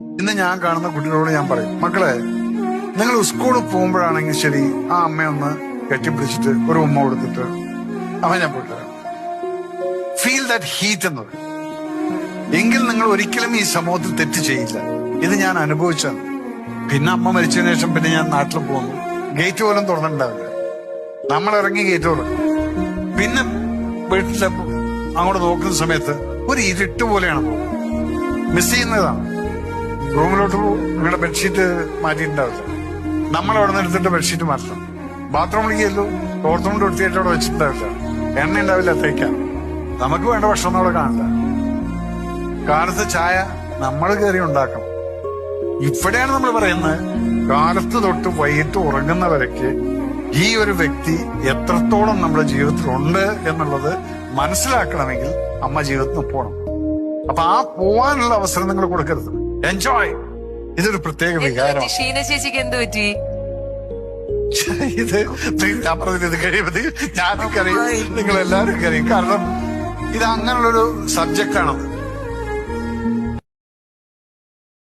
ഇന്ന് ഞാൻ കാണുന്ന കുട്ടികളോട് ഞാൻ പറയും മക്കളെ നിങ്ങൾ സ്കൂളിൽ പോകുമ്പോഴാണെങ്കിൽ ശരി ആ അമ്മയൊന്ന് കെട്ടിപ്പിടിച്ചിട്ട് ഒരു ഉമ്മ കൊടുത്തിട്ട് അവൻ ഞാൻ പോയിട്ട് ഫീൽ ദാറ്റ് ഹീറ്റ് എന്ന് പറയും. എങ്കിൽ നിങ്ങൾ ഒരിക്കലും ഈ സമൂഹത്തിൽ തെറ്റ് ചെയ്യില്ല. ഇത് ഞാൻ അനുഭവിച്ച പിന്നെ അമ്മ മരിച്ചതിന് ശേഷം പിന്നെ ഞാൻ നാട്ടിൽ പോകുന്നു. ഗേറ്റ് പോലും തുറന്നിട്ടുണ്ടാവില്ല. നമ്മൾ ഇറങ്ങി ഗേറ്റ് തുറക്കും പിന്നെ വീട്ടിലെ അങ്ങോട്ട് നോക്കുന്ന സമയത്ത് ഒരു ഇരുട്ട് പോലെയാണ് മിസ് ചെയ്യുന്നതാണ്. റൂമിലോട്ട് പോകും നിങ്ങളുടെ ബെഡ്ഷീറ്റ് മാറ്റിയിട്ടുണ്ടാവില്ല. നമ്മൾ അവിടെ നിന്ന് എടുത്തിട്ട് ബെഡ്ഷീറ്റ് മാറ്റണം. ബാത്റൂമിലേക്ക് ചെല്ലു തോർത്തുകൊണ്ട് വൃത്തിയായിട്ട് അവിടെ വെച്ചിട്ടുണ്ടാവില്ല. എണ്ണ ഉണ്ടാവില്ല തേക്കാൻ നമുക്ക് വേണ്ട ഭക്ഷണം അവിടെ കാണില്ല കാലത്ത് ചായ നമ്മൾ കയറി ഉണ്ടാക്കണം ഇവിടെയാണ് നമ്മൾ പറയുന്നത് കാലത്ത് തൊട്ട് വൈകിട്ട് ഉറങ്ങുന്നവരയ്ക്ക് ഈ ഒരു വ്യക്തി എത്രത്തോളം നമ്മുടെ ജീവിതത്തിലുണ്ട് എന്നുള്ളത് മനസ്സിലാക്കണമെങ്കിൽ അമ്മ ജീവിതത്തിൽ പോകണം അപ്പൊ ആ പോവാനുള്ള അവസരം നിങ്ങൾ കൊടുക്കരുത്. എൻജോയ് ഇതൊരു പ്രത്യേക വികാരം ഷീന ചേച്ചിക്ക് എന്ത് പറ്റി? ഇത് ഞാൻ പറഞ്ഞത് ഇത് കഴിയുമ്പോൾ ഞാനും കറിയും നിങ്ങൾ എല്ലാവരും കറിയും കാരണം ഇത് അങ്ങനെയുള്ളൊരു സബ്ജക്റ്റ് ആണത്.